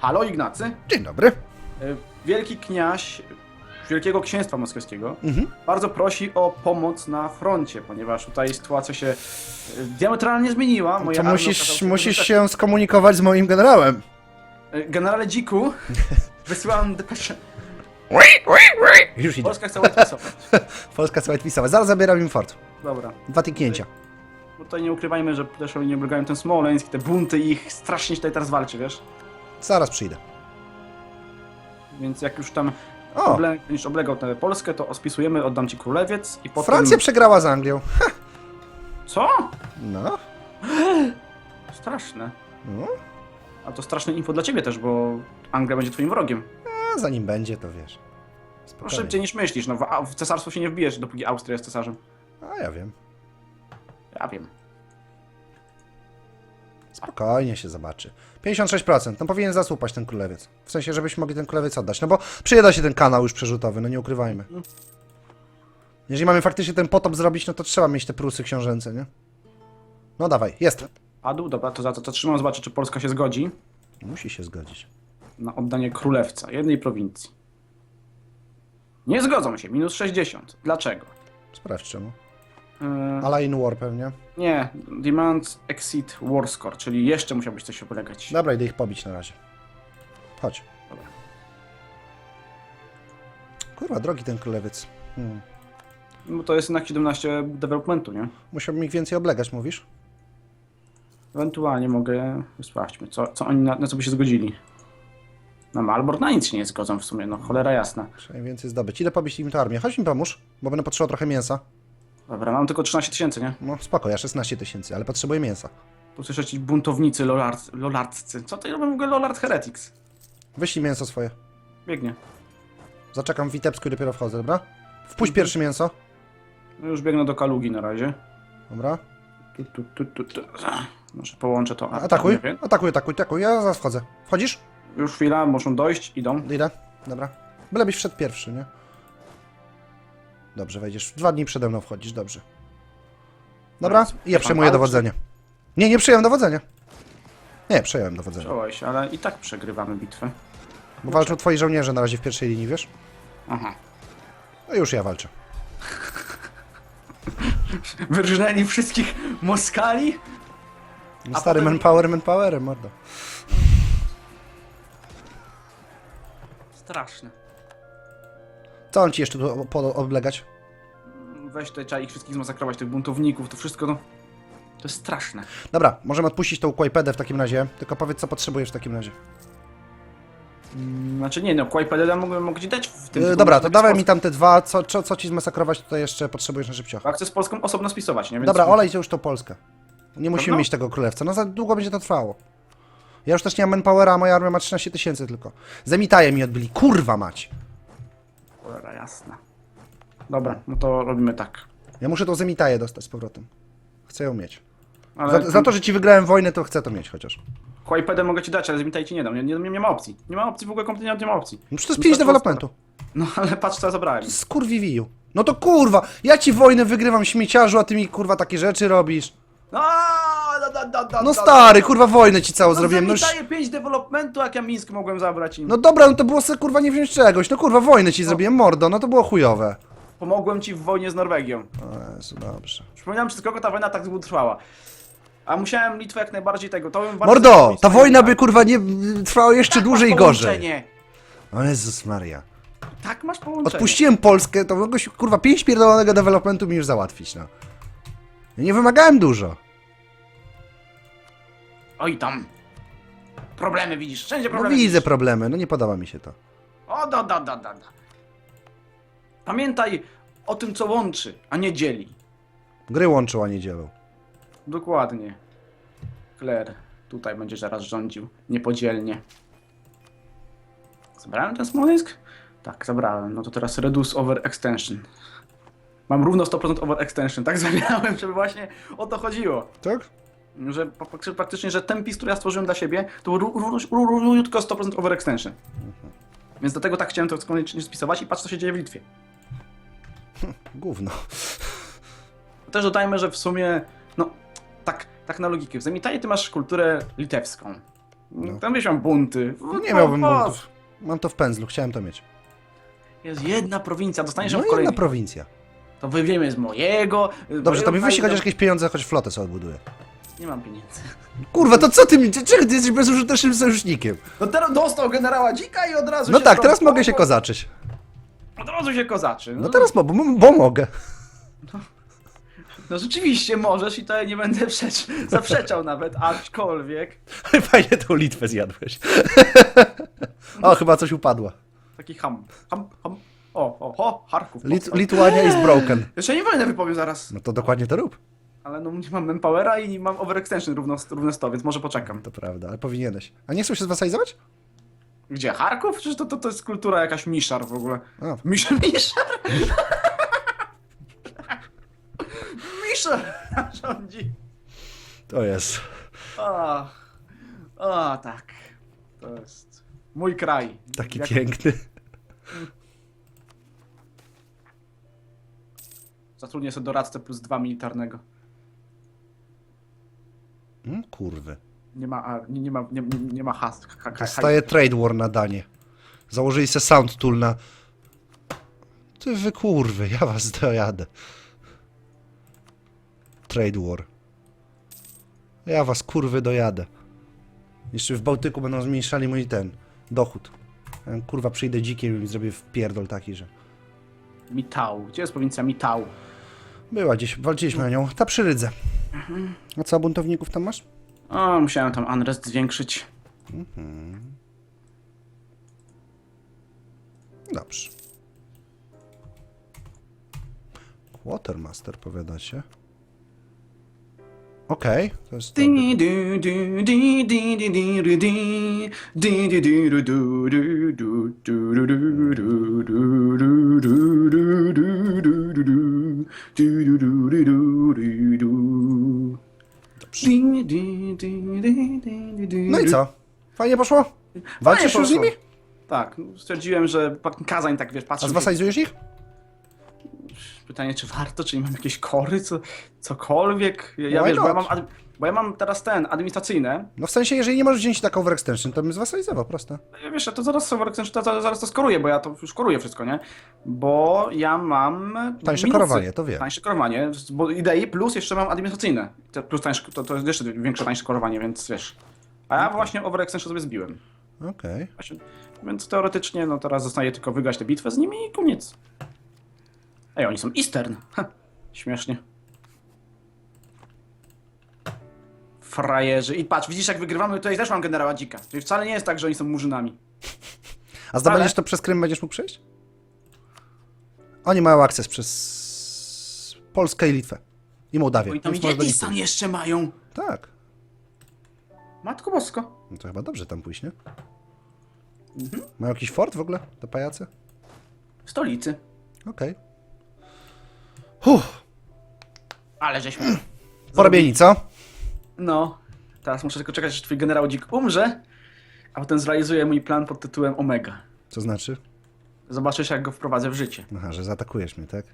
Halo Ignacy. Dzień dobry. Y, Wielki kniaź Wielkiego Księstwa Moskiewskiego Mhm. bardzo prosi o pomoc na froncie, ponieważ tutaj sytuacja się y, diametralnie zmieniła. Moja To musisz, musisz się skomunikować z moim generałem. Y, Generale Dziku, wysyłam depeszę. Już idę. Polska chce odpisować. Polska chce odpisować. Zaraz zabieram im fort. Dobra. Dwa tyknięcia. Bo tutaj nie ukrywajmy, że też oni nie oblegają ten Smoleńsk, te bunty ich strasznie się tutaj teraz walczy, wiesz? Zaraz przyjdę. Więc jak już tam O, oble, będziesz oblegał tę Polskę, to spisujemy, oddam ci królewiec i potem... Francja przegrała z Anglią. Co? No. Straszne. no. A to straszne info dla ciebie też, bo Anglia będzie twoim wrogiem. A zanim będzie, to wiesz. No Spokojnie. szybciej niż myślisz, no w, a w cesarstwo się nie wbijesz, dopóki Austria jest cesarzem. A ja wiem. Ja wiem. Spokojnie się zobaczy. 56%. No powinien zasłupać ten królewiec. W sensie, żebyśmy mogli ten królewiec oddać. No bo przyjeda się ten kanał już przerzutowy, no nie ukrywajmy. Jeżeli mamy faktycznie ten potop zrobić, no to trzeba mieć te prusy książęce, nie? No dawaj, jest. Padł, dobra, to za to, to trzymam, zobaczę, czy Polska się zgodzi Musi się zgodzić. na oddanie królewca, jednej prowincji. Nie zgodzą się, minus 60. Dlaczego? Sprawdź czemu. Yy, Ala in war pewnie. nie, demand exit war score, czyli jeszcze musiałbyś coś opolegać. Dobra, idę ich pobić na razie. Chodź. Dobra. Kurwa, drogi ten królewiec. Hmm. No to jest jednak 17 developmentu, nie? Musiałbym ich więcej oblegać, mówisz? Ewentualnie mogę. Sprawdźmy, co, co oni na, na co by się zgodzili. Na Malbor na nic się nie zgodzą w sumie, no cholera jasna. Trzeba im więcej zdobyć. Idę pobić im tę armię. Chodź mi pomóż, bo będę potrzebował trochę mięsa. Dobra, mam tylko 13 tysięcy, nie? No spoko, ja 16 tysięcy, ale potrzebuję mięsa. Tu słyszę ci buntownicy lolard, lolardzcy. Co to robią w ogóle Lolard Heretics? Wyślij mięso swoje. Biegnie. Zaczekam w Witebsku i dopiero wchodzę, dobra? Wpuść pierwsze mięso. No już biegnę do Kalugi na razie. Dobra. Tu, tu, tu, tu, tu. Może połączę to. A, Atakuj, nie wiem. atakuj, atakuj, atakuj. Ja zaraz wchodzę. Wchodzisz? Już chwila, muszą dojść, idą. Idę. Dobra. Bylebyś wszedł pierwszy, nie? Dobrze, wejdziesz. Dwa dni przede mną wchodzisz, dobrze. Dobra, Teraz i ja pan przejmuję walczy? dowodzenie. Nie, nie przyjąłem dowodzenia. Nie, przejąłem dowodzenie. Czołeś, ale i tak przegrywamy bitwę. Bo walczą twoi żołnierze na razie w pierwszej linii, wiesz? Aha. No już ja walczę. Wyrżnęli wszystkich Moskali? A Stary potem- manpower, manpowerem, mordo. Straszne. Co on ci jeszcze tu po- oblegać? Weź tutaj, trzeba ich wszystkich zmasakrować, tych buntowników, to wszystko, no... To jest straszne. Dobra, możemy odpuścić tą Quaipedę w takim razie. Tylko powiedz, co potrzebujesz w takim razie. Znaczy nie, no, Kłajpedę mogę, mogę ci dać w tym... E, tylko dobra, muszę to dawaj mi tam te dwa. Co, co, co ci zmasakrować tutaj jeszcze potrzebujesz na szybcioch? A chcę z Polską osobno spisować, nie? Więc... Dobra, olejcie już tą Polskę. Nie musimy Pewno? mieć tego królewca. No za długo będzie to trwało. Ja już też nie mam manpowera, a moja armia ma 13 tysięcy tylko. Zemitaje mi odbili. Kurwa mać. Cholera, jasna. Dobra, no to robimy tak. Ja muszę tą zemitaję dostać z powrotem. Chcę ją mieć. Ale Za, za to, że ci wygrałem wojnę, to chcę to mieć chociaż. Kłajpedę mogę ci dać, ale zmitaj ci nie dam. Nie, nie, nie ma opcji. Nie ma opcji, w ogóle kompletnie nie ma opcji. No przecież to jest No 5 to developmentu. No ale patrz co ja zabrałem. Skurwiwiju. No to kurwa, ja ci wojnę wygrywam śmieciarzu, a ty mi kurwa takie rzeczy robisz. No, da, da, da, da, No da, stary, kurwa wojnę ci całą zrobiłem. No, No już... daje 5 developmentu, jak ja Mińsk mogłem zabrać im. no dobra, no to było se kurwa nie wziąć czegoś. No kurwa, wojnę ci zrobiłem, mordo, no to było chujowe. Pomogłem ci w wojnie z Norwegią. O Jezu, dobrze. Przypominam ci tylko, ta wojna tak długo trwała. A musiałem Litwę jak najbardziej tego. To bym bardzo Mordo, zrobił ta wojna by tak. kurwa nie trwała jeszcze Tak dłużej i gorzej. połączenie. O Jezus Maria. Tak masz połączenie. Odpuściłem Polskę, to mogłeś kurwa 5 pierdolonego developmentu mi już załatwić, no. Ja nie wymagałem dużo. Oj tam. Problemy widzisz, wszędzie No problemy. widzę widzisz. problemy, no nie podoba mi się to. O, da, da, da, da, da. Pamiętaj o tym, co łączy, a nie dzieli. Gry łączą, a nie dzielą. Dokładnie. Claire, tutaj będziesz zaraz rządził. Niepodzielnie. Zabrałem ten Smoleńsk? Tak, zabrałem. No to teraz reduce over extension. Mam równo 100% over extension. Tak zabierałem, żeby właśnie o to chodziło. Tak? Że praktycznie, że ten pis, który ja stworzyłem dla siebie, to równiutko 100% over extension. Więc dlatego tak chciałem to koniecznie spisować i patrz co się dzieje w Litwie. Gówno. Też dodajmy, że w sumie, no, tak, tak na logikę. W Zemitaje ty masz kulturę litewską. No. Tam miałem bunty. Nie No, miałbym po- buntów. Mam to w pędzlu, chciałem to mieć. Jest jedna prowincja, dostaniesz No ją w jedna kolejnej. prowincja. To wywiemy z mojego. Dobrze, to mi wyślij chociaż jakieś pieniądze, choć flotę sobie odbuduję. Nie mam pieniędzy. Kurwa, to co ty mi... Czego ty jesteś bezużytecznym sojusznikiem? No teraz dostał generała dzika i od razu No się tak, teraz mogę się kozaczyć. Od razu się kozaczy. No teraz mo, bo, bo mogę. No rzeczywiście możesz i to nie będę przecz... zaprzeczał nawet, aczkolwiek Fajnie tą Litwę zjadłeś. o, chyba coś upadła. taki ham, ham, ham. O, o, o, Charków. Lit Lituania is broken. Jeszcze nie wojnę wypowiem zaraz. No to dokładnie to rób. Ale no nie mam manpowera i mam overextension równo, równe 100, więc może poczekam. To prawda, ale powinieneś. A nie chcesz się zwasalizować? Gdzie? Charków? Przecież to, to, to jest kultura jakaś miszar w ogóle. A, Miszar? Miszar? miszar rządzi. to jest. O, o, tak. To jest mój kraj. Taki Jak- piękny. Zatrudnię sobie doradcę plus dwa militarnego. Mm, kurwy. Nie ma, a, nie, nie ma, nie, nie- ma has. Ha, ha, Trade War na danie. Założyli se Sound Tool na... Ty wy kurwy, ja was dojadę. Trade War. Ja was kurwy dojadę. Jeszcze w Bałtyku będą zmniejszali mój ten dochód. Ja, kurwa przyjdę dzikiem i zrobię wpierdol taki, że... Mitał. Gdzie jest prowincja Mitał? Była gdzieś, walczyliśmy o nią. Ta przy Rydze. A co, buntowników tam masz? O, musiałem tam unrest zwiększyć. Dobrze. Quartermaster, powiadacie? Okej, to jest dobre. Di, du, du, di, di, di, di, ru, di. Di, di, di, ru, du, du, du, du, ru, du, du, du, du, du, du, du, Dobrze. No i co? Fajnie poszło? Walczysz już z poszło. nimi? Tak, stwierdziłem, że Kazań tak wiesz, A patrzy. zwasalizujesz ich? Pytanie, czy warto, czy nie mam jakieś kory, co, cokolwiek. Ja, ja Why wiesz, bo ja, not? mam, ad- bo ja mam teraz ten, administracyjne. No w sensie, jeżeli nie możesz wziąć taką overextension, to bym zwasalizował, proste. Ja Wiesz, ja to zaraz sobie to, to, zaraz to skoruję, bo ja to już koruję wszystko, nie? Bo ja mam. Tańsze minusy. korowanie, to wiem. Tańsze korowanie, bo idei plus jeszcze mam administracyjne. Plus tańsze, to, to jest jeszcze większe tańsze korowanie, więc wiesz. A ja właśnie overextension sobie zbiłem. Okej. Właśnie, więc teoretycznie, no teraz zostaje tylko wygrać tę bitwę z nimi i koniec. Ej, oni są Eastern. Ha, śmiesznie. Frajerzy. I patrz, widzisz jak wygrywamy, tutaj też mam generała dzika. Czyli wcale nie jest tak, że oni są murzynami. A zdobędziesz Ale- to przez Krym, będziesz mógł przejść? Oni mają akces przez Polskę i Litwę. I Mołdawię. Oni tam więc możesz do nich Jedistan pójść. jeszcze mają. Tak. Matko bosko. No to chyba dobrze tam pójść, nie? Mhm. Mają jakiś fort w ogóle? Te pajace? W stolicy. Okej. Uff, Ale żeśmy... porobieni, co? No. Teraz muszę tylko czekać, aż twój generał dzik umrze, a potem zrealizuję mój plan pod tytułem Omega. Co znaczy? Zobaczysz, jak go wprowadzę w życie. Aha, że zaatakujesz mnie, tak?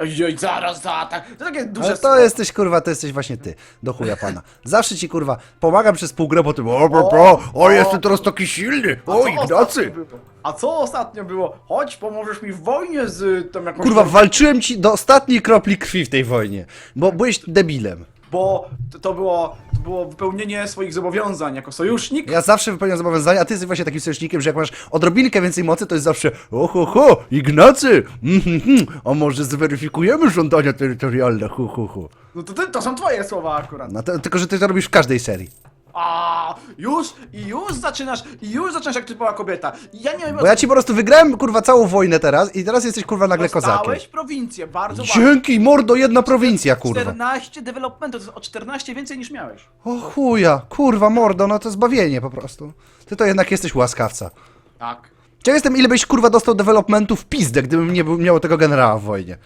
Oj, oj, zaraz za tak. To takie duże Ale to słowo. jesteś, kurwa, to jesteś właśnie ty. Do chuja pana. Zawsze ci, kurwa, pomagam przez pół grę, potem o, o, o, o, jestem teraz taki silny, A o, co ostatnio Ignacy. było? A co ostatnio było? Chodź, pomożesz mi w wojnie z y, tą jakąś... Kurwa, walczyłem ci do ostatniej kropli krwi w tej wojnie, bo byłeś debilem. Bo to, było, to było wypełnienie swoich zobowiązań jako sojusznik. Ja zawsze wypełniam zobowiązania, a ty jesteś właśnie takim sojusznikiem, że jak masz odrobinkę więcej mocy, to jest zawsze oho, ho, Ignacy, mhm, mhm, a może zweryfikujemy żądania terytorialne, hu, hu, hu. No to, ty, to są twoje słowa akurat. No to, tylko, że ty to robisz w każdej serii. A już i już zaczynasz, i już zaczynasz jak typowa kobieta. Ja nie wiem, Bo ja ci po prostu wygrałem, kurwa, całą wojnę teraz i teraz jesteś, kurwa, nagle kozakiem. Dostałeś prowincję, bardzo ważne. Dzięki, mordo, jedna prowincja, kurwa. 14 developmentów, to jest o 14 więcej niż miałeś. O chuja, kurwa, mordo, no to zbawienie po prostu. Ty to jednak jesteś łaskawca. Tak. Ciekaw jestem, ile byś, kurwa, dostał developmentu w pizdę, gdybym nie był, miał tego generała w wojnie.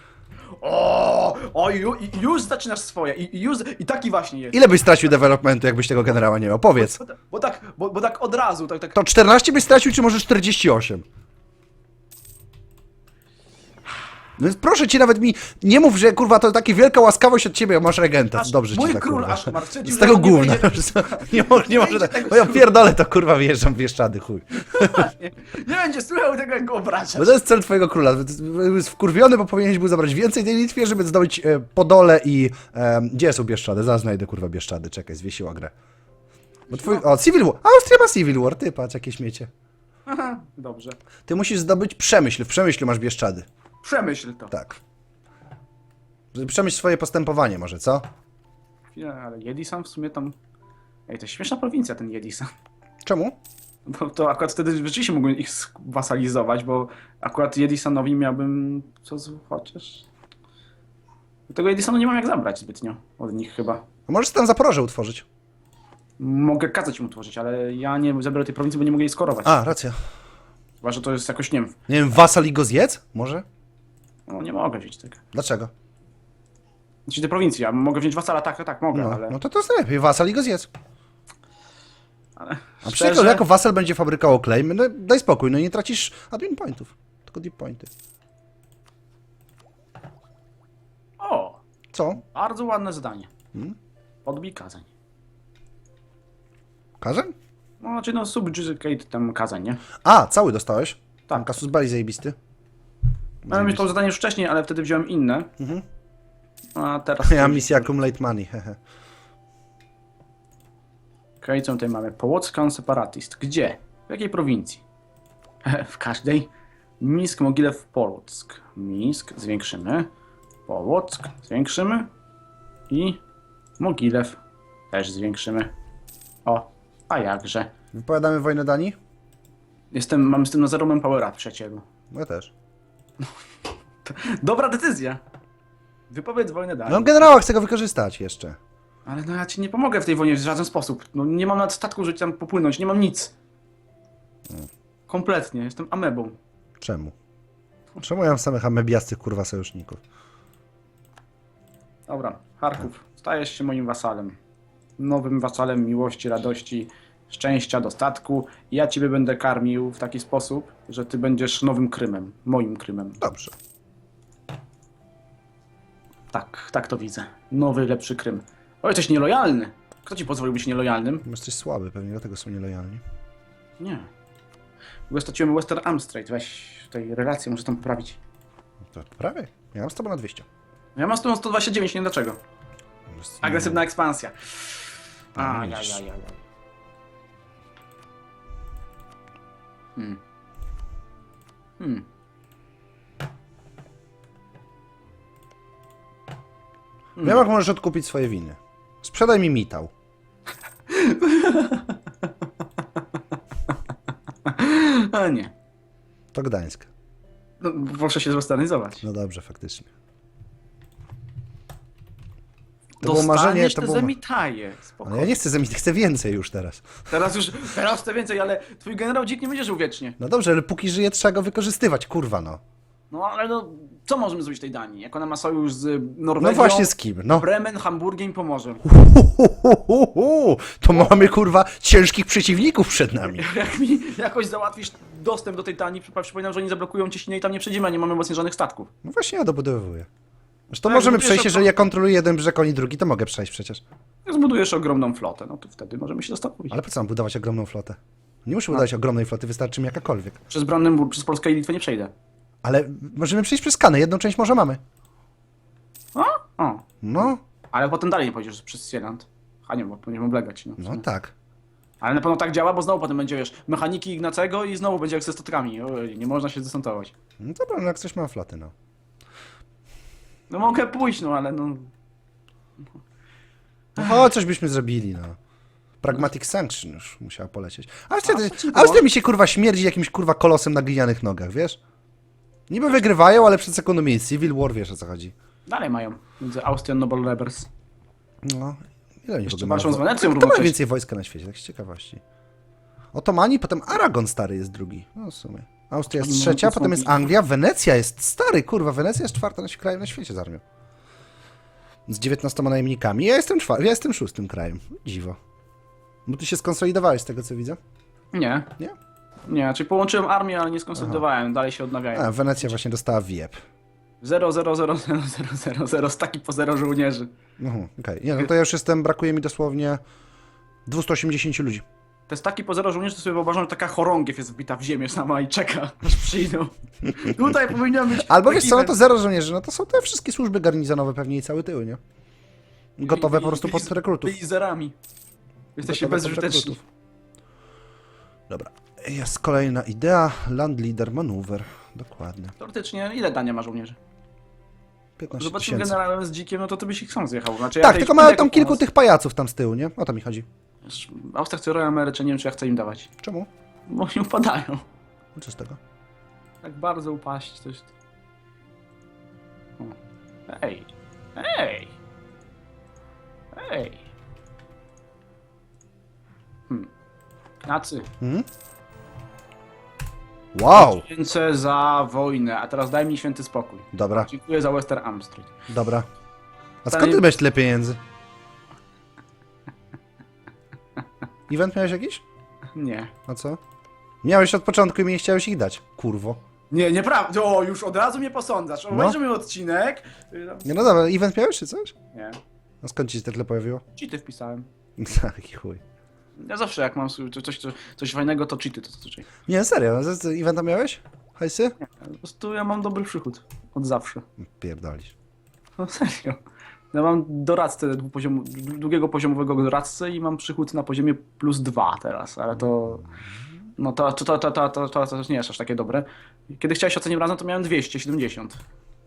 O, o ju- już zaczynasz swoje. I, i już, i taki właśnie jest. Ile byś stracił developmentu, jakbyś tego generała nie miał? Powiedz. Bo, bo, tak, bo, bo tak od razu, tak, tak. To 14 byś stracił, czy może 48? No więc proszę cię, nawet mi nie mów, że kurwa to taka wielka łaskawość od ciebie, masz regenta. Aż Dobrze mój ci tak, król kurwa. aż marszczycił, Z tego że nie gówna. Nie, może, nie może tak. tego Bo ja pierdolę to kurwa wyjeżdżam w Bieszczady, chuj. Nie, nie będzie słuchał tego, jak go obrażasz. Bo to jest cel twojego króla. Jest wkurwiony, bo powinieneś był zabrać więcej tej Litwie, żeby zdobyć e, Podole i... E, gdzie są Bieszczady? Zaraz znajdę kurwa Bieszczady. Czekaj, zwiesiła grę. Bo twój... O, Civil War. Austria ma Civil War. Ty, patrz, jakie śmiecie. Aha, dobrze. Ty musisz zdobyć Przemyśl. W Przemyślu masz Bieszczady. Przemyśl to. Tak. Przemyśl swoje postępowanie może, co? Chwilę, ale Jedisan w sumie tam... Ej, to jest śmieszna prowincja, ten Jedisan. Czemu? Bo to akurat wtedy rzeczywiście mógłbym ich wasalizować, bo akurat Jedisanowi miałbym co z... chociaż... Tego Jedisanu nie mam jak zabrać zbytnio od nich chyba. A możesz tam Zaporoże utworzyć. Mogę kazać im utworzyć, ale ja nie zabiorę tej prowincji, bo nie mogę jej skorować. A, racja. Chyba, że to jest jakoś, nie wiem, Nie wiem, wasal i go zjedz? Może? No nie mogę wziąć tego. Dlaczego? Znaczy tej prowincji, ja mogę wziąć wasala, tak, tak, mogę, No, ale... no to to jest najlepiej. Wasal i go zjedz. ale A szczerze, przecież jako wasal będzie fabrykował claim, no daj spokój, no i nie tracisz admin pointów. Tylko deep pointy. O, Co? bardzo ładne zdanie. Hmm? Podbij kazań. Karzeń? No, znaczy no subjugate tam kazań, nie? A, cały dostałeś? Tam Tak. kasus belli zajebisty. Miałem mieć to zadanie już wcześniej, ale wtedy wziąłem inne. Mhm. A teraz... Ja misja accumulate money, hehe. Okej, co tutaj mamy? Połockan Separatist. Gdzie? W jakiej prowincji? w każdej. Misk, Mogilew, Polock. Misk, zwiększymy. Połock, zwiększymy. I Mogilew też zwiększymy. O, a jakże. Wypowiadamy wojnę Danii? Jestem, mam z tym na zero manpowera. No ja też. Dobra decyzja. Wypowiedz wojnę dalej. No generała chcę go wykorzystać jeszcze. Ale no ja ci nie pomogę w tej wojnie w żaden sposób. No nie mam nawet statku, żeby tam popłynąć, nie mam nic. Kompletnie, jestem amebą. Czemu? Czemu ja mam samych amebiastych kurwa sojuszników? Dobra, Charków, stajesz się moim wasalem. Nowym wasalem miłości, radości, szczęścia, dostatku. I ja ciebie będę karmił w taki sposób, że ty będziesz nowym Krymem, moim Krymem. Dobrze. Tak, tak to widzę. Nowy, lepszy Krym. O, jesteś nielojalny. Kto ci pozwolił być nielojalnym? Jesteś słaby, pewnie dlatego są nielojalni. Nie. Ogóle straciłem Western Arm Strait. Weź tutaj relację, może tam poprawić. To prawie. Ja mam z tobą na 200. Ja mam z tą 129, nie wiem dlaczego. Agresywna ekspansja. A, ja, ja, ja, ja. Hmm. Hmm. Jak możesz odkupić swoje winy. Sprzedaj mi mitał. A nie. To Gdańsk. No, proszę się zwesternizować. No dobrze, faktycznie. To było marzenie, to te było... zemitaje. Ale Spokojnie. ja nie chcę zamieć, chcę więcej już teraz. Teraz już, teraz chcę więcej, ale twój generał dzik nie będzie żył wiecznie. No dobrze, ale póki żyje, trzeba go wykorzystywać, kurwa no. No ale no, co możemy zrobić tej Danii? Jak ona ma sojusz z Norwegią, No właśnie z kim, no. Bremen, Hamburgiem pomoże. Uhuhuhuhu. To mamy kurwa ciężkich przeciwników przed nami. Jak mi jakoś załatwisz dostęp do tej Danii, przypominam, że oni zablokują Cieśninę i tam nie przejdziemy, a nie mamy obecnie żadnych statków. No właśnie ja dobudowuję. Zresztą Tak, możemy przejść, to- jeżeli ja kontroluję jeden brzeg, oni drugi, to mogę przejść przecież. Jak zbudujesz ogromną flotę, no to wtedy możemy się zastanowić. Ale po co mam budować ogromną flotę? Nie muszę budować ogromnej floty, wystarczy mi jakakolwiek. Przez Brandenburg, przez Polskę i Litwę nie przejdę. Ale możemy przejść przez Kanę, jedną część może mamy. O? o. No, Ale potem dalej nie pójdziesz przez Sieland. A nie, bo będziemy oblegać. No, no tak. Ale na pewno tak działa, bo znowu potem będzie, wiesz, mechaniki Ignacego i znowu będzie jak ze statkami. Nie można się zdesantować. No dobra, no jak coś mam floty, no. No mogę pójść, no ale no... No chodź, coś byśmy zrobili, no. Pragmatic Sanction już musiała polecieć. A, było? mi się kurwa śmierdzi jakimś kurwa kolosem na glinianych nogach, wiesz? Niby wygrywają, ale przed sekundą mieli Civil War, wiesz o co chodzi. Dalej mają. Między Austrian Noble Rebels. No, ile oni Jeszcze ogóle walczą mają? z Wenecją Kto ma więcej wojska na świecie, tak z ciekawości. Otomani, potem Aragon stary jest drugi. No w sumie. Austria jest trzecia, potem jest Anglia, Wenecja jest stary, kurwa, Wenecja jest czwarta na krajem na świecie z armią. Z 19 najemnikami. Ja jestem czwarty, ja jestem szóstym krajem. Dziwo. Bo ty się skonsolidowałeś z tego co widzę. Nie. Nie? Nie, czyli połączyłem armię, ale nie skonsolidowałem. Dalej się odnawiają. A, Wenecja właśnie dostała wiep. 0, 0, 0, 0, 0, 0, 0, staki po 0 żołnierzy. Mhm, okej. Nie, no to ja już jestem, brakuje mi dosłownie 280 ludzi. Te staki po 0 żołnierzy to sobie wyobrażam, że taka chorągiew jest wbita w ziemię sama i czeka, aż przyjdą. Tutaj powinien być... Albo taki wiesz co, no to zero żołnierzy, no to są te wszystkie służby garnizonowe pewnie i cały tył, nie? Gotowe po prostu pod rekrutów. I zerami. Jesteście bezużyteczni. Dobra, jest kolejna idea, land leader maneuver, dokładnie. Teoretycznie ile dania ma żołnierzy? 15 Zobaczmy tysięcy. generałem z dzikiem, no to ty byś ich sam zjechał. Znaczy, ja Tak, tylko mają tam kilku pomoc. tych pajaców tam z tyłu, nie? O to mi chodzi. Wiesz, Austria chce Royal Ameryce, nie wiem czy ja chcę im dawać. Czemu? Bo oni upadają. Co z tego? Tak bardzo upaść, coś... Ej! Ej! Ej! Hmm. Nacy. Mhm. Wow! Dziękuję za wojnę, a teraz daj mi święty spokój. Dobra, Dziękuję za Western Armstrong. dobra. A skąd ty nie- miałeś tyle pieniędzy? Event miałeś jakiś? Nie. A co? Miałeś od początku i mi nie chciałeś ich dać. Kurwo. Nie, nieprawda. O, już od razu mnie posądzasz. Obejrzymy odcinek. Nie no dobra, event miałeś czy coś? Nie. A skąd ci się tyle pojawiło? Cheaty wpisałem. Taki chuj. Ja zawsze jak mam coś, coś, coś, fajnego, to cheaty to zazwyczaj. Nie, serio, z- z- eventa miałeś? Hajsy? Po prostu ja mam dobry przychód. Od zawsze. Pierdolisz. No serio. Ja mam doradcę dwupoziomu, długiego poziomowego doradcę i mam przychód na poziomie plus dwa teraz, ale to... No to, to, to, to, to, to, to, to nie jest aż takie dobre. Kiedy chciałeś ocenić razem, to miałem 270.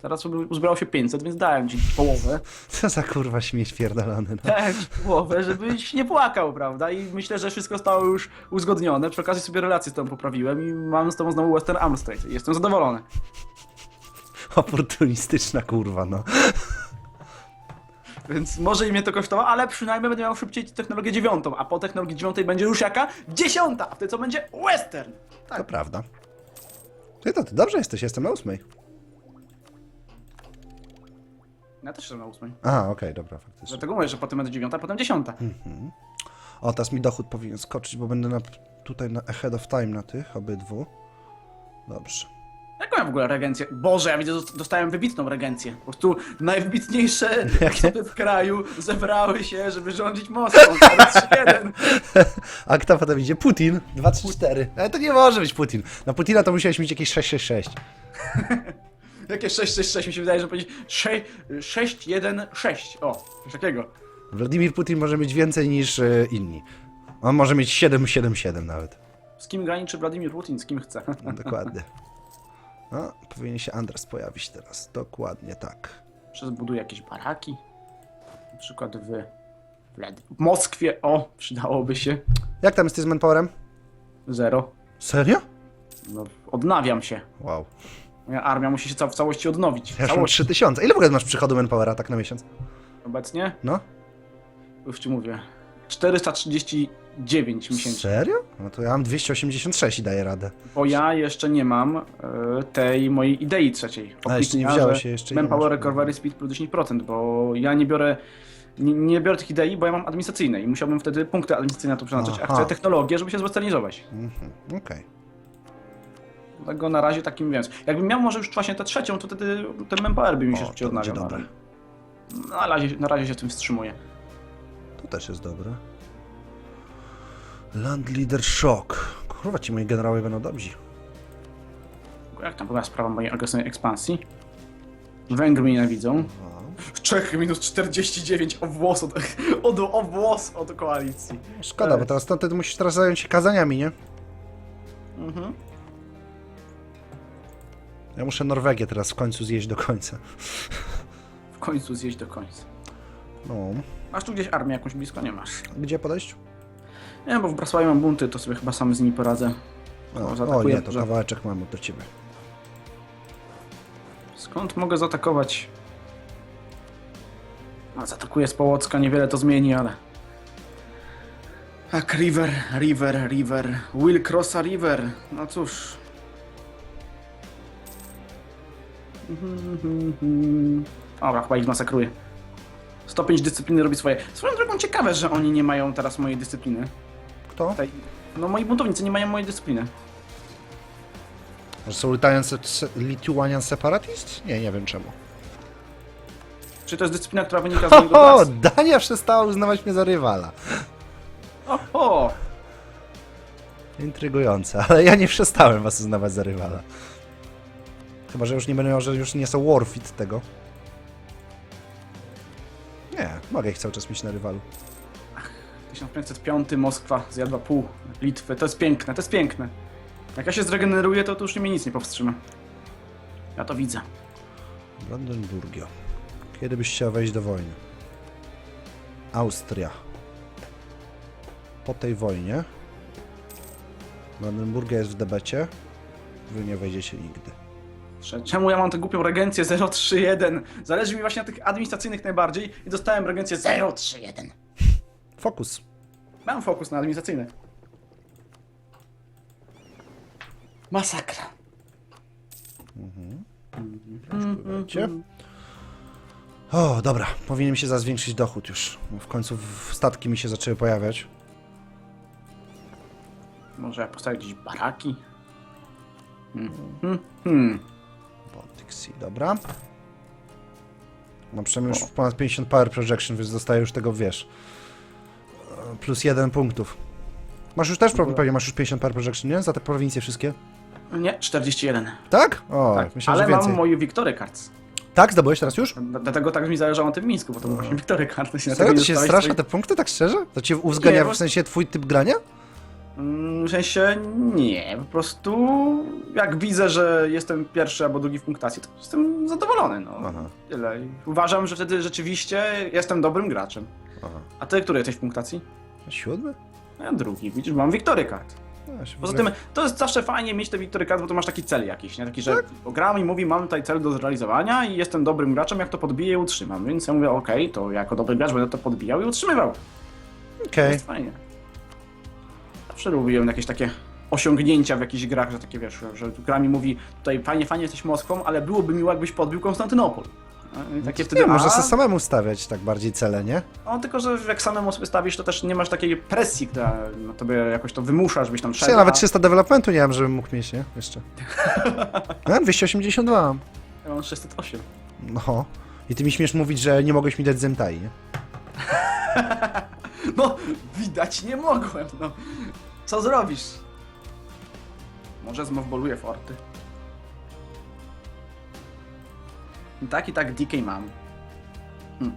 Teraz uzbrało się 500, więc dałem ci połowę. Co za kurwa śmieć pierdolony, no. Tak, połowę, żebyś nie płakał, prawda? I myślę, że wszystko zostało już uzgodnione. Przy okazji sobie relacje z tobą poprawiłem i mam z tobą znowu Western Armstrong. Jestem zadowolony. Oportunistyczna kurwa, no. Więc może i mnie to kosztowało, ale przynajmniej będę miał szybciej technologię dziewiątą, a po technologii dziewiątej będzie już jaka? Dziesiąta! A wtedy co będzie? Western! To prawda. Ty to, ty dobrze jesteś, jestem na ósmej. Ja też jestem na ósmej. Aha, okej, dobra, faktycznie. Dlatego mówię, że potem będzie dziewiąta, a potem dziesiąta. O, teraz mi dochód powinien skoczyć, bo będę na, tutaj na ahead of time na tych obydwu. Dobrze. Jaką ja w ogóle regencję? Boże, ja widzę, dostałem wybitną regencję. Po prostu najwybitniejsze osoby w kraju zebrały się, żeby rządzić Moskwą. Teraz jeden. A kto potem idzie? Putin. 2, 3, 4. Ale to nie może być Putin. Na Putina to musiałeś mieć jakieś 666. Jakie 666 mi się wydaje, że powiedzieć 616. O, coś takiego. Władimir Putin może mieć więcej niż e, inni. On może mieć 777 nawet. Z kim graniczy Władimir Putin, z kim chce. No, dokładnie. No, powinien się Andras pojawić teraz. Dokładnie tak. Przezbuduje jakieś baraki. Na przykład w, w, Led- w Moskwie. O, przydałoby się. Jak tam jesteś z manpowerem? Zero. Serio? No, odnawiam się. Wow. Moja armia musi się ca- w całości odnowić. Ja już mam całości. 3000. Ile w ogóle masz przychodu manpowera tak na miesiąc? Obecnie, No? już ci mówię, 439 miesięcznie. Serio? No to ja mam 286 i daję radę. Bo ja jeszcze nie mam e, tej mojej idei trzeciej. A, jeszcze nie wziąłeś się, jeszcze nie Manpower masz. Recovery Speed plus 10%, bo ja nie biorę nie, nie biorę tych idei, bo ja mam administracyjne i musiałbym wtedy punkty administracyjne na to przeznaczyć, a Aha. chcę technologię, żeby się zwesternizować. Mhm, okej. Dlatego na razie takim więc. Jakbym miał może już właśnie tę trzecią, to wtedy ten Manpower by mi się O, szybciej to będzie odnawiał. dobre. ale- Na razie, na razie się tym wstrzymuję. To też jest dobre. Land Leader Shock. Kurwa, ci moi generałowie będą dobrzy. Jak tam była sprawa mojej agresywnej ekspansji? Węgry mnie nienawidzą. Wow. Czechy minus 49 o włos od, od, o włos od koalicji. Szkoda, bo teraz to ty musisz teraz zająć się kazaniami, nie? Mhm. Ja muszę Norwegię teraz w końcu zjeść do końca. W końcu zjeść do końca. No. Masz tu gdzieś armię jakąś blisko? Nie masz. Gdzie podejść? Nie, bo w Brasławie mam bunty, to sobie chyba sam z nimi poradzę. O, o zaatakuję nie, to że- kawałeczek mam do ciebie. Skąd mogę zaatakować? A, zaatakuję z Połocka, niewiele to zmieni, ale... Tak, River, River, River. Will Crossa River. No cóż. Dobra, chyba ich masakruję. Stopień dyscypliny robi swoje. Swoją drogą ciekawe, że oni nie mają teraz mojej dyscypliny. Kto? No moi buntownicy nie mają mojej dyscypliny. Może są Lithuanian, se- Lithuanian Separatist? Nie, nie wiem czemu. Czy to jest dyscyplina, która wynika z mojego O? Dania przestała uznawać mnie za rywala. O, o, Intrygujące, ale ja nie przestałem was uznawać za rywala. Chyba, że już nie będę miał, że już nie są warfit tego. Nie, mogę ich cały czas mieć na rywalu. 1505 Moskwa zjadła pół Litwy. To jest piękne, to jest piękne. Jak ja się zregeneruję, to, to już mnie nic nie powstrzyma. Ja to widzę. Brandenburgio. Kiedy byś chciał wejść do wojny? Austria. Po tej wojnie Brandenburgia jest w debecie. Wy nie wejdziecie nigdy. Cze- Czemu ja mam tę głupią regencję 031? Zależy mi właśnie na tych administracyjnych najbardziej i dostałem regencję 031. Fokus. Mam fokus na administracyjny. Masakra. Wiecie? O, dobra. Powinien mi się za zwiększyć dochód już. W końcu w- statki mi się zaczęły pojawiać. Może postawić gdzieś baraki? Hmm. Hmm. hmm. Baltic Sea, dobra. Mam przynajmniej już ponad 50 power projection, więc dostaję już tego, wiesz. Plus jeden punktów. Masz już też, ogóle- pewnie masz już 50 power projection, nie? Za te prowincje wszystkie? Nie, 41. Tak? O, tak. myślałem, Ale że więcej. mam moje Victory Cards. Tak, zdobyłeś teraz już? D- Dlatego tak mi zależało na tym Mińsku, bo to właśnie Victory Cards. Serio, to się strasza te punkty, tak szczerze? To cię uwzględnia Nie, bo- w sensie twój typ grania? Mm, W sensie nie, po prostu jak widzę, że jestem pierwszy albo drugi w punktacji, to jestem zadowolony. No. Aha. Tyle. I Uważam, że wtedy rzeczywiście jestem dobrym graczem. Aha. A ty, który jesteś w punktacji? Siódmy? Ja drugi, widzisz, mam Victory Card. Poza tym to jest zawsze fajnie mieć te Victory Card, bo to masz taki cel jakiś, nie? Taki, że Tak. gram i mówi, mam tutaj cel do zrealizowania i jestem dobrym graczem, jak to podbiję i utrzymam. Więc ja mówię, okej, to jako dobry gracz będę to podbijał i utrzymywał. To Okej. jest fajnie. Zawsze lubiłem jakieś takie osiągnięcia w jakichś grach, że takie wiesz, że tu gra mi mówi, tutaj fajnie, fajnie jesteś Moskwą, ale byłoby miło, jakbyś podbił Konstantynopol. No takie wtedy, Nie, może a, sobie samemu stawiać tak bardziej cele, nie? No tylko, że jak samemu sobie stawisz, to też nie masz takiej presji, która na tobie jakoś to wymusza, żebyś tam szedł. ja nawet a- 300 developmentu nie mam, żebym mógł mieć, nie? Jeszcze. Ja 282 mam. Ja mam 608. No. I ty mi śmiesz mówić, że nie mogłeś mi dać Zentai, nie? No, widać nie mogłem, no. Co zrobisz? Może zmowboluję forty. Tak i tak DK mam. Hm.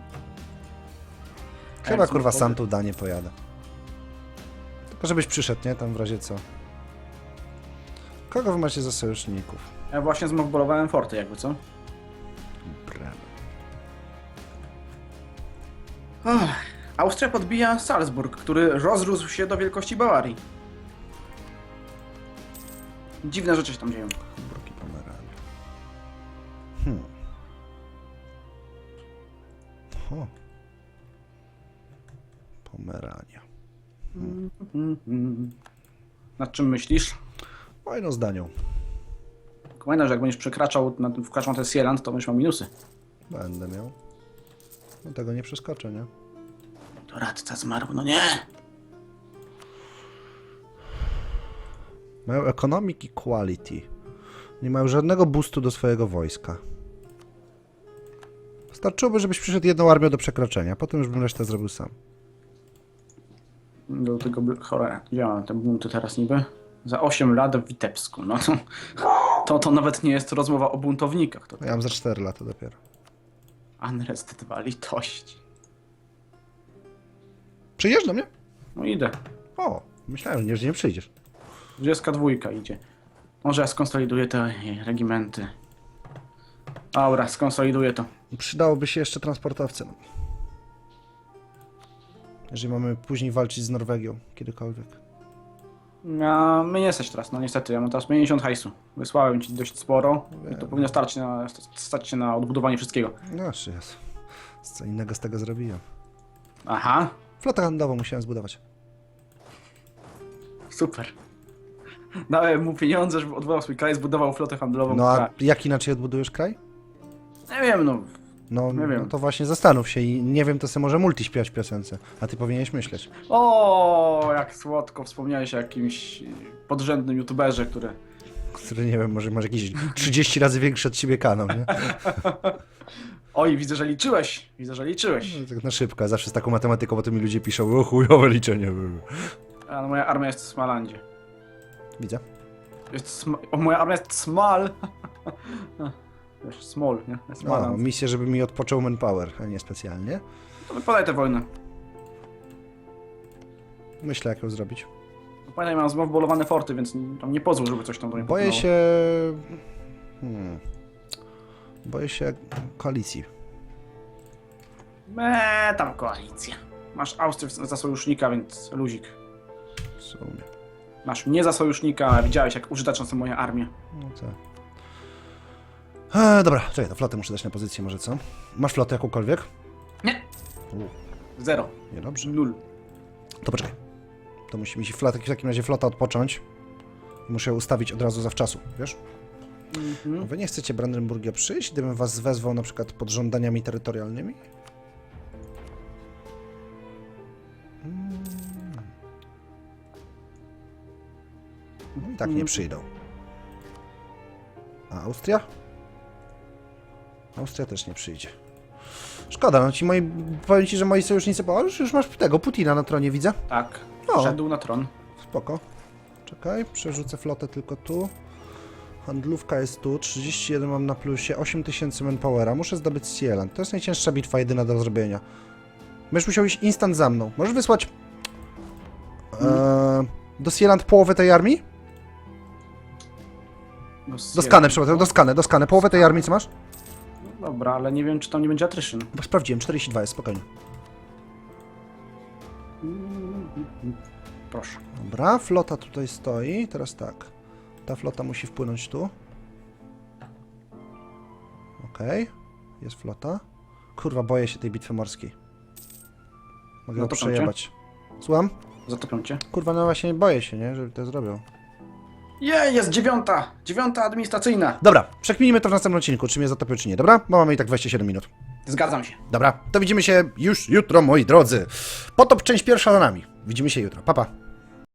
Chyba kurwa sam tu danie pojadę. Tylko żebyś przyszedł, nie? Tam w razie co. Kogo wy macie za sojuszników? Ja właśnie zmowbolowałem forty jakby, co? Ach, Austria podbija Salzburg, który rozrósł się do wielkości Bawarii. Dziwne rzeczy się tam dzieją. Hamburg i Pomerania. Hmm. O. Pomerania. Mhm. Nad czym myślisz? Fajną zdanią. Pamiętaj, że jak będziesz przekraczał, na, wkraczał ten Sieland, to będziesz miał minusy. Będę miał. No tego nie przeskoczę, nie? To radca zmarł, no nie! Mają economic equality. Nie mają żadnego boostu do swojego wojska. Wystarczyłoby, żebyś przyszedł jedną armią do przekroczenia, potem już bym resztę zrobił sam. Do tego. Cholera, gdzie mam te bunty teraz niby? Za 8 lat w Witebsku, no to, to... To nawet nie jest rozmowa o buntownikach, to Ja mam za 4 lata dopiero. Unrest 2, litość. Przyjdziesz do mnie? No idę. O, myślałem, że nie, że nie przyjdziesz. 22 idzie. Może ja skonsoliduję te regimenty. Aura, skonsoliduję to. Przydałoby się jeszcze transportowce. no. Jeżeli mamy później walczyć z Norwegią, kiedykolwiek. Ja, my nie jesteś teraz, no niestety, ja mam teraz 50 hajsu. Wysłałem ci dość sporo i to powinno na, stać się na odbudowanie wszystkiego. No, jeszcze jest. Co innego z tego zrobiłem. Aha, Flotę handlową musiałem zbudować. super. Dałem mu pieniądze, żeby odwołał swój kraj, zbudował flotę handlową. No a Tak. jak inaczej odbudujesz kraj? Nie wiem, no. No, Nie wiem. no to właśnie zastanów się i nie wiem, to sobie może multi śpiewać w piosence, a ty powinieneś myśleć. O, jak słodko wspomniałeś o jakimś podrzędnym youtuberze, który który nie wiem, może masz jakiś 30 razy większy od ciebie kanał, nie? Oj, widzę, że liczyłeś. Widzę, że liczyłeś. Tak na szybko, a zawsze z taką matematyką, bo to mi ludzie piszą, o chujowe liczenie. A no, moja armia jest w Smalandzie. Widzę. Jest sm- o, moja armia jest smal. Wiesz, small, nie? No, Smaland. misję, żeby mi odpoczął manpower, a nie specjalnie. To podaj tę wojnę. Myślę, jak ją zrobić. Pamiętaj, mam zmowbolowane forty, więc tam nie pozwól, żeby coś tam do mnie Boję się... Hmm. Boję się koalicji. Eee, tam koalicja. Masz Austrię za sojusznika, więc luzik. W sumie. Masz mnie za sojusznika, widziałeś jak użyteczne są moje armie. No tak. E, dobra, czekaj, to flotę muszę dać na pozycję może, co? Masz flotę jakąkolwiek? Nie. Zero. niedobrze. Nul. To poczekaj. To musi mi się flota, w takim razie flota odpocząć. Muszę ją ustawić od razu zawczasu, wiesz? Mhm. Wy nie chcecie Brandenburgia przyjść, gdybym was wezwał na przykład pod żądaniami terytorialnymi? Mm. No i tak Nie. przyjdą. A Austria? Austria też nie przyjdzie. Szkoda, no ci moi, powiem ci, że moi sojusznicy, bo już, już masz tego Putina na tronie, widzę. Tak. O. Szedł na tron. Spoko. Czekaj, przerzucę flotę tylko tu. Handlówka jest tu, 31 mam na plusie, 8000 manpowera. Muszę zdobyć Sealand. To jest najcięższa bitwa jedyna do zrobienia. Będziesz musiał iść instant za mną. Możesz wysłać e, do Sealand połowę tej armii? Do Skany, przepraszam, do Skany, do Skany. Połowę tej armii, co masz? Dobra, ale nie wiem, czy tam nie będzie attrition. Bo sprawdziłem, 42 jest, spokojnie. Proszę. Dobra, flota tutaj stoi. Teraz tak. Ta flota musi wpłynąć tu. Okej. Jest flota. Kurwa, boję się tej bitwy morskiej. Mogę ją Zatopią cię? przejebać. Słucham? Zatopią cię. Kurwa, no właśnie boję się, nie? Żeby to zrobią. Je, jest dziewiąta! Dziewiąta administracyjna! Dobra, przekminimy to w następnym odcinku, czy mnie zatopią, czy nie, dobra? Bo mamy i tak 27 minut. Zgadzam się. Dobra, to widzimy się już jutro, moi drodzy. Potop część pierwsza za nami. Widzimy się jutro. Pa, pa.